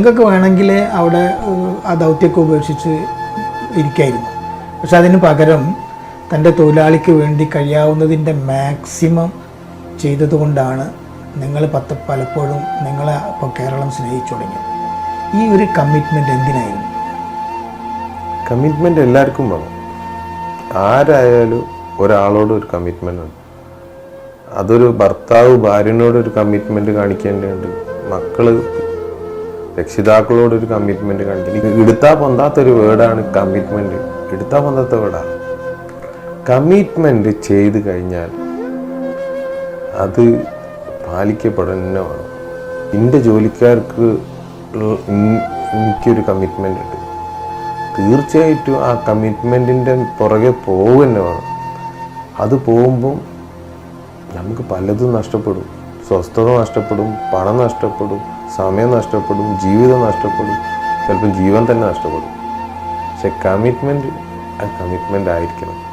നിങ്ങൾക്ക് വേണമെങ്കിൽ അവിടെ ആ ദൗത്യമൊക്കെ ഉപേക്ഷിച്ച് ഇരിക്കായിരുന്നു. പക്ഷെ അതിന് പകരം തന്റെ തൊഴിലാളിക്ക് വേണ്ടി കഴിയാവുന്നതിന്റെ മാക്സിമം ചെയ്തതുകൊണ്ടാണ് നിങ്ങൾ പത്ത് പലപ്പോഴും നിങ്ങളെ ഇപ്പോൾ കേരളം സ്നേഹിച്ചു തുടങ്ങിയത്. ഈ ഒരു കമ്മിറ്റ്മെന്റ് എന്തിനായിരുന്നു? കമ്മിറ്റ്മെന്റ് എല്ലാവർക്കും വേണം. ആരായാലും ഒരാളോട് ഒരു കമ്മിറ്റ്മെന്റ് ഉണ്ട്. അതൊരു ഭർത്താവ് ഭാര്യനോട് ഒരു കമ്മിറ്റ്മെന്റ് കാണിക്കേണ്ടതുണ്ട്. മക്കൾ രക്ഷിതാക്കളോട് ഒരു കമ്മിറ്റ്മെന്റ് കാണിക്കണം എടുത്താൽ പൊന്താത്തൊരു വേർഡാണ് കമ്മിറ്റ്മെന്റ് എടുത്താൽ പൊന്താത്ത വേർഡാണ് കമ്മിറ്റ്മെന്റ് ചെയ്ത് കഴിഞ്ഞാൽ അത് പാലിക്കപ്പെടുന്ന വേണം എന്റെ ജോലിക്കാർക്ക് എനിക്കൊരു കമ്മിറ്റ്മെന്റ് ഉണ്ട്. തീർച്ചയായിട്ടും ആ കമ്മിറ്റ്മെന്റിന്റെ പുറകെ പോവുക വേണം അത് പോകുമ്പം നമുക്ക് പലതും നഷ്ടപ്പെടും. സ്വസ്ഥത നഷ്ടപ്പെടും പണം നഷ്ടപ്പെടും സമയം നഷ്ടപ്പെടും ജീവിതം നഷ്ടപ്പെടും ചിലപ്പോൾ ജീവൻ തന്നെ നഷ്ടപ്പെടും. പക്ഷെ കമ്മിറ്റ്മെന്റ് ആ കമ്മിറ്റ്മെന്റ് ആയിരിക്കണം.